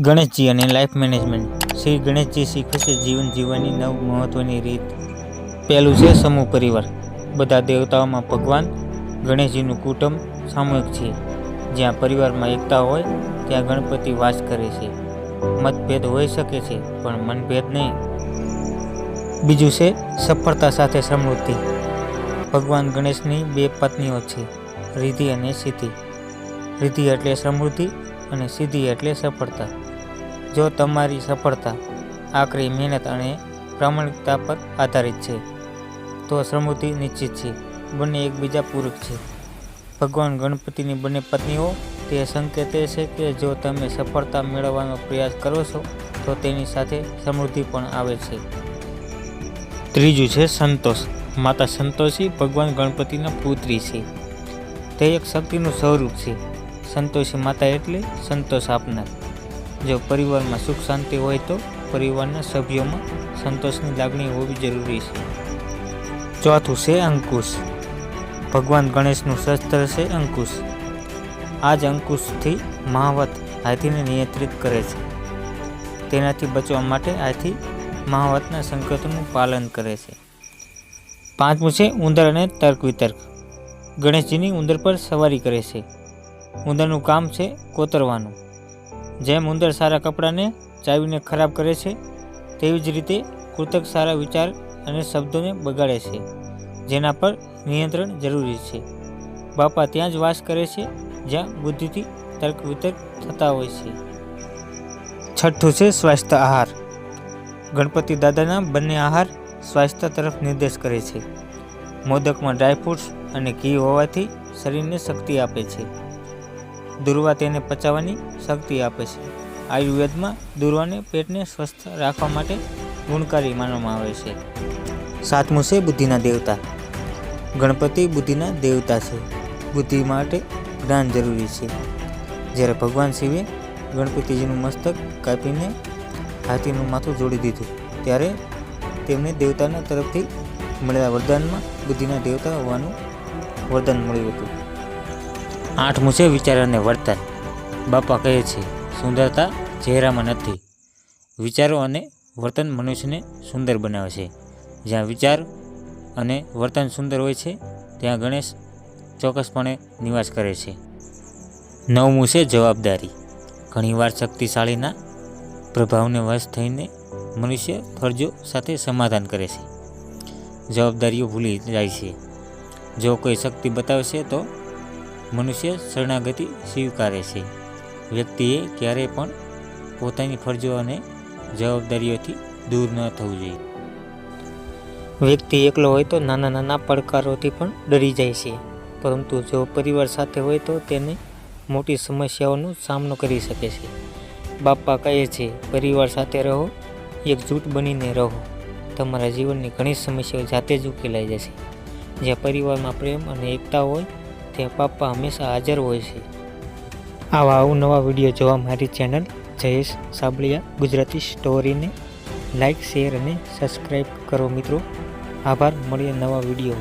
ગણેશજી અને life management Shri Ganeshji શીખે છે જીવન જીવવાની નવ મહત્વની રીત. પહેલું છે સમૂહ પરિવાર. બધા દેવતાઓમાં ભગવાન, ગણેશજીનું કુટુંબ સામૂહિક છે જ્યાં પરિવારમાં એકતા હોય, ત્યાં ગણપતિ વાસ કરે છે. મતભેદ હોઈ શકે છે, પણ મનભેદ નહીં. બીજું છે સફળતા સાથે સમૃદ્ધિ. ભગવાન ગણેશની બે પત્નીઓ છે, રિધિ અને સિદ્ધિ. રિધિ એટલે સમૃદ્ધિ અને સિદ્ધિ એટલે સફળતા. જો તમારી સફળતા આકરી મહેનત અને પ્રામાણિકતા પર આધારિત છે, તો સમૃદ્ધિ નિશ્ચિત છે. બંને એકબીજા પૂરક છે. ભગવાન ગણપતિની બંને પત્નીઓ, તે સંકેત છે કે જો તમે સફળતા મેળવવાનો પ્રયાસ કરો છો, તો તેની સાથે સમૃદ્ધિ પણ આવે છે. ત્રીજું છે સંતોષ. માતા સંતોષી, ભગવાન ગણપતિના પુત્રી છે. તે એક શક્તિનું સ્વરૂપ છે. સંતોષી માતા એટલે સંતોષ આપનાર. જો પરિવારમાં સુખ શાંતિ હોય તો પરિવારના સભ્યોમાં સંતોષની લાગણી હોવી જરૂરી છે. ચોથું છે અંકુશ. ભગવાન ગણેશનું શસ્ત્ર છે અંકુશ. આ જ અંકુશથી મહાવત હાથીને નિયંત્રિત કરે છે. તેનાથી બચવા માટે હાથી મહાવતના સંકેતોનું પાલન કરે છે. પાંચમું છે ઉંદર અને તર્ક વિતર્ક ગણેશજીની ઉંદર પર સવારી કરે છે. ઉંદરનું કામ છે કોતરવાનું. જેમ ઉંદર સારા કપડાને ચાવીને ખરાબ કરે છે, તેવી જ રીતે કૃતક સારા વિચાર અને શબ્દોને બગાડે છે, જેના પર નિયંત્રણ જરૂરી છે. બાપા ત્યાં જ વાસ કરે છે, જ્યાં બુદ્ધિથી તર્ક વિતર્ક થતા હોય છે. છઠ્ઠું છે સ્વાસ્થ્ય આહાર. ગણપતિ દાદાના બંને આહાર સ્વાસ્થ્ય તરફ નિર્દેશ કરે છે. મોદકમાં ડ્રાયફ્રૂટ્સ અને ઘી હોવાથી શરીરને શક્તિ આપે છે. દુર્વા તેને પચાવવાની શક્તિ આપે છે. આયુર્વેદમાં દુર્વાને પેટને સ્વસ્થ રાખવા માટે ગુણકારી માનવામાં આવે છે. સાતમું છે બુદ્ધિના દેવતા. ગણપતિ બુદ્ધિના દેવતા છે. બુદ્ધિ માટે જ્ઞાન જરૂરી છે. જ્યારે ભગવાન શિવે ગણપતિજીનું મસ્તક કાપીને હાથીનું માથું જોડી દીધું, ત્યારે તેમને દેવતાના તરફથી મળેલા વરદાનમાં બુદ્ધિના દેવતા હોવાનું વરદાન મળ્યું હતું. આઠમું છે વિચાર અને વર્તન. બાપા કહે છે, સુંદરતા ચહેરામાં નથી. વિચારો અને વર્તન મનુષ્યને સુંદર બનાવે છે. જ્યાં વિચાર અને વર્તન સુંદર હોય છે, ત્યાં ગણેશ ચોક્કસપણે નિવાસ કરે છે. નવમું છે જવાબદારી. ઘણીવાર શક્તિશાળીના પ્રભાવને વશ થઈને મનુષ્ય ફરજો સાથે સમાધાન કરે છે. જવાબદારીઓ ભૂલી જાય છે. જો કોઈ શક્તિ બતાવશે તો મનુષ્ય શરણાગતિ સ્વીકારે છે. વ્યક્તિએ ક્યારેય પણ પોતાની ફરજો અને જવાબદારીઓથી દૂર ન થવું જોઈએ. વ્યક્તિ એકલો હોય તો નાના નાના પડકારોથી પણ ડરી જાય છે. પરંતુ જો પરિવાર સાથે હોય તો તેને મોટી સમસ્યાઓનો સામનો કરી શકે છે. બાપા કહે છે, પરિવાર સાથે રહો એકજૂટ બનીને રહો. તમારા જીવનની ઘણી સમસ્યાઓ જાતે જ ઉકેલાઈ જશે. જ્યાં પરિવારમાં પ્રેમ અને એકતા હોય ત્યાં આપવા હંમેશા હાજર હોય છે. આવા અવનવા વીડિયો જોવા મારી ચેનલ જયેશ સાબલિયા ગુજરાતી સ્ટોરીને લાઇક શેર અને સબસ્ક્રાઈબ કરો મિત્રો. આભાર, મળીએ નવા વિડીયોમાં.